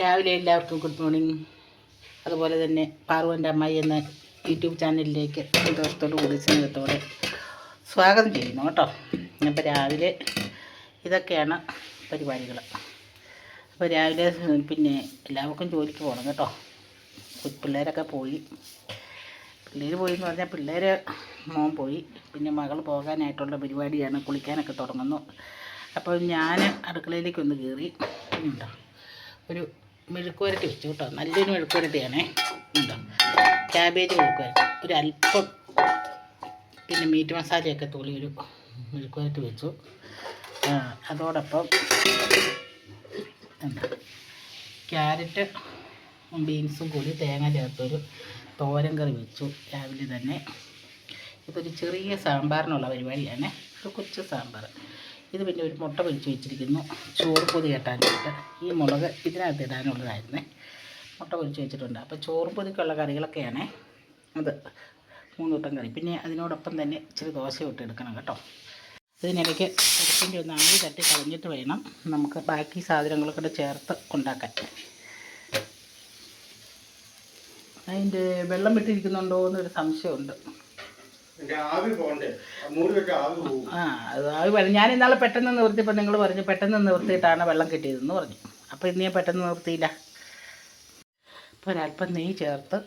രാവിലെ എല്ലാവർക്കും good morning അതുപോലെ തന്നെ പാർവന്റെ അമ്മായി എന്ന യൂട്യൂബ് ചാനലിലേക്ക് സന്തോഷത്തോടു കൂടി സ്നേഹത്തോടെ സ്വാഗതം ചെയ്യുന്നു കേട്ടോ. അപ്പോൾ രാവിലെ ഇതൊക്കെയാണ് പരിപാടികൾ അപ്പോൾ രാവിലെ പിന്നെ എല്ലാവർക്കും ജോലിക്ക് പോകണം കേട്ടോ. പിള്ളേരൊക്കെ പോയി. പിള്ളേർ പോയി എന്ന് പറഞ്ഞാൽ പിള്ളേർ മോൻ പോയി. പിന്നെ മകൾ പോകാനായിട്ടുള്ള പരിപാടിയാണ്. കുളിക്കാനൊക്കെ തുടങ്ങുന്നു. അപ്പോൾ ഞാൻ അടുക്കളയിലേക്ക് ഒന്ന് കയറി ഉണ്ടോ? ഒരു മെഴുക്കുവരട്ടി വെച്ചു കേട്ടോ. നല്ലൊരു മെഴുക്കുവരട്ടിയാണേ. ഉണ്ടോ? ക്യാബേജ് മെഴുക്കുവരട്ടി. അല്പം പിന്നെ മീറ്റ് മസാലയൊക്കെ തൂളി ഒരു മെഴുക്കുവരട്ടി വെച്ചു. അതോടൊപ്പം എന്താ? ക്യാരറ്റ് ബീൻസും കൂടി തേങ്ങ ചേർത്തൊരു തോരൻ കറി വെച്ചു രാവിലെ തന്നെ. ഇതൊരു ചെറിയ സാമ്പാറിനുള്ള പരിപാടിയാണ്. ഒരു കൊച്ചു സാമ്പാർ ഇത് പിന്നെ ഒരു മുട്ട പൊരിച്ച് വെച്ചിരിക്കുന്നു. ചോറ് പൊതി കെട്ടാനായിട്ട്. ഈ മുളക് ഇതിനകത്ത് ഇടാനുള്ളതായിരുന്നേ. മുട്ട പൊരിച്ച് വെച്ചിട്ടുണ്ട്. അപ്പോൾ ചോറ് പൊതിക്കുള്ള കറികളൊക്കെയാണ്. അത് മൂന്ന് മൂന്നൂട്ടം കറി. പിന്നെ അതിനോടൊപ്പം തന്നെ ഇച്ചിരി ദോശ ഇട്ട് എടുക്കണം കേട്ടോ. ഇതിനിടയ്ക്ക് പരിപ്പിന്റെ ഒന്ന് ആവി തട്ടി കളഞ്ഞിട്ട് വേണം നമുക്ക് ബാക്കി സാധനങ്ങളൊക്കെ ചേർത്ത് ഉണ്ടാക്കാൻ. അതിന്റെ വെള്ളം വിട്ടിരിക്കുന്നുണ്ടോ എന്നൊരു സംശയമുണ്ട്. ആ അത് ഞാൻ ഇന്നാളെ പെട്ടെന്ന് നിവർത്തിയപ്പോൾ നിങ്ങൾ പറഞ്ഞു പെട്ടെന്ന് നിവർത്തിയിട്ടാണ് വെള്ളം കിട്ടിയതെന്ന് പറഞ്ഞു. അപ്പോൾ ഇന്ന് ഞാൻ പെട്ടെന്ന് നിവർത്തിയില്ല അപ്പോൾ ഒരല്പം നെയ്യ് ചേർത്ത്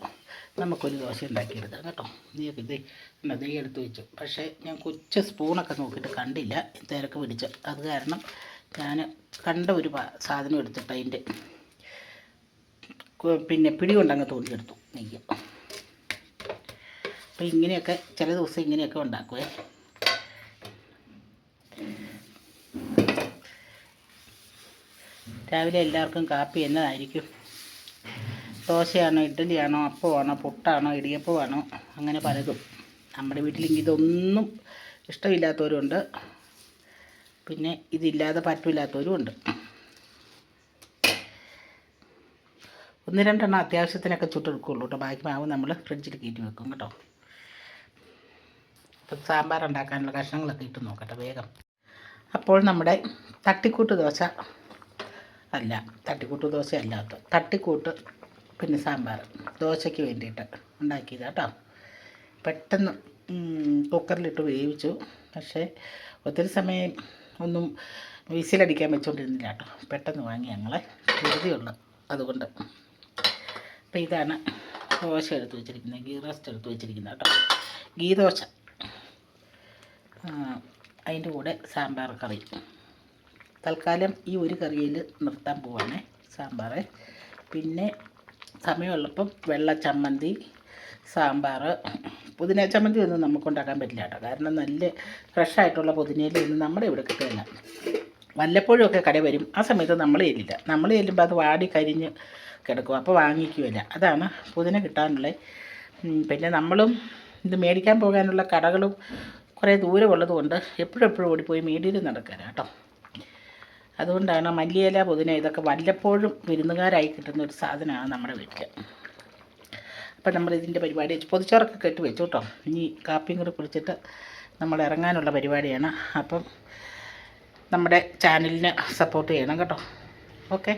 നമുക്കൊരു ദോശ ഉണ്ടാക്കിയെടുക്കാം കേട്ടോ. നെയ്യൊക്കെ ഇത് നെയ്യ് എടുത്ത് വെച്ചു. പക്ഷേ ഞാൻ കൊച്ചു സ്പൂണൊക്കെ നോക്കിയിട്ട് കണ്ടില്ല. തിരക്ക് പിടിച്ച്. അത് കാരണം ഞാൻ കണ്ട ഒരു സാധനം എടുത്തിട്ട് അതിന്റെ പിന്നെ പിടി കൊണ്ടങ്ങ് തോന്നിയെടുത്തു നെയ്യ്. അപ്പോൾ ഇങ്ങനെയൊക്കെ ചില ദിവസം ഇങ്ങനെയൊക്കെ ഉണ്ടാക്കുവേ. രാവിലെ എല്ലാവർക്കും കാപ്പി എന്നതായിരിക്കും. ദോശയാണോ ഇഡ്ഡലിയാണോ അപ്പമാണോ പുട്ടാണോ ഇടിയപ്പമാണോ അങ്ങനെ പലതും. നമ്മുടെ വീട്ടിലെങ്കിൽ ഇതൊന്നും ഇഷ്ടമില്ലാത്തവരുണ്ട്. പിന്നെ ഇതില്ലാതെ പറ്റില്ലാത്തവരും ഉണ്ട് ഒന്ന് രണ്ടെണ്ണം അത്യാവശ്യത്തിനൊക്കെ ചുട്ടെടുക്കുള്ളൂ കേട്ടോ. ബാക്കി മാവ് നമ്മൾ ഫ്രിഡ്ജിൽ കയറ്റി വെക്കും കേട്ടോ. സാമ്പാർ ഉണ്ടാക്കാനുള്ള കഷ്ണങ്ങളൊക്കെ ഇട്ട് നോക്കട്ടെ വേഗം. അപ്പോൾ നമ്മുടെ തട്ടിക്കൂട്ട് ദോശ അല്ല തട്ടിക്കൂട്ട് ദോശ അല്ലാത്ത തട്ടിക്കൂട്ട് പിന്നെ സാമ്പാർ ദോശയ്ക്ക് വേണ്ടിയിട്ട് ഉണ്ടാക്കിയത് കേട്ടോ. പെട്ടെന്ന് കുക്കറിലിട്ട് വേവിച്ചു. പക്ഷേ ഒത്തിരി സമയം ഒന്നും വിസിലടിക്കാൻ വെച്ചുകൊണ്ടിരുന്നില്ല കേട്ടോ. പെട്ടെന്ന് വാങ്ങി ഞങ്ങളെ ധൃതിയുള്ള അതുകൊണ്ട്. അപ്പോൾ ഇതാണ് ദോശ എടുത്ത് വെച്ചിരിക്കുന്നത് ഗീ റോസ്റ്റ് എടുത്ത് വെച്ചിരിക്കുന്നത് കേട്ടോ. ഗീ ദോശ. അതിന്റെ കൂടെ സാമ്പാർ കറി. തൽക്കാലം ഈ ഒരു കറിയിൽ നിർത്താൻ പോവാണ് സാമ്പാർ. പിന്നെ സമയമുള്ളപ്പം വെള്ള ചമ്മന്തി സാമ്പാർ. പുതിന ചമ്മന്തി ഒന്നും നമുക്ക് ഉണ്ടാക്കാൻ പറ്റില്ല കേട്ടോ. കാരണം നല്ല ഫ്രഷായിട്ടുള്ള പുതിനയിലൊന്നും നമ്മുടെ ഇവിടെ കിട്ടില്ല വല്ലപ്പോഴും ഒക്കെ കട വരും. ആ സമയത്ത് നമ്മൾ ചെല്ലില്ല നമ്മൾ ചെല്ലുമ്പോൾ അത് വാടി കരിഞ്ഞ് കിടക്കും. അപ്പോൾ വാങ്ങിക്കുകയില്ല. അതാണ് പുതിന കിട്ടാനുള്ള പിന്നെ നമ്മളും ഇത് മേടിക്കാൻ പോകാനുള്ള കടകളും കുറേ ദൂരമുള്ളത് കൊണ്ട് എപ്പോഴും എപ്പോഴും ഓടിപ്പോയി മേടിയിൽ നടക്കാൻ കേട്ടോ. അതുകൊണ്ടാണ് മല്ലിയില പുതിന ഇതൊക്കെ വല്ലപ്പോഴും വിരുന്നുകാരായി കിട്ടുന്ന ഒരു സാധനമാണ് നമ്മുടെ വീട്ടിൽ അപ്പം നമ്മൾ ഇതിന്റെ പരിപാടി പൊതിച്ചോറൊക്കെ കെട്ടി വെച്ചു കേട്ടോ. ഇനി കാപ്പിയും കൂടി കുടിച്ചിട്ട് നമ്മൾ ഇറങ്ങാനുള്ള പരിപാടിയാണ്. അപ്പം നമ്മുടെ ചാനലിന് സപ്പോർട്ട് ചെയ്യണം കേട്ടോ. ഓക്കെ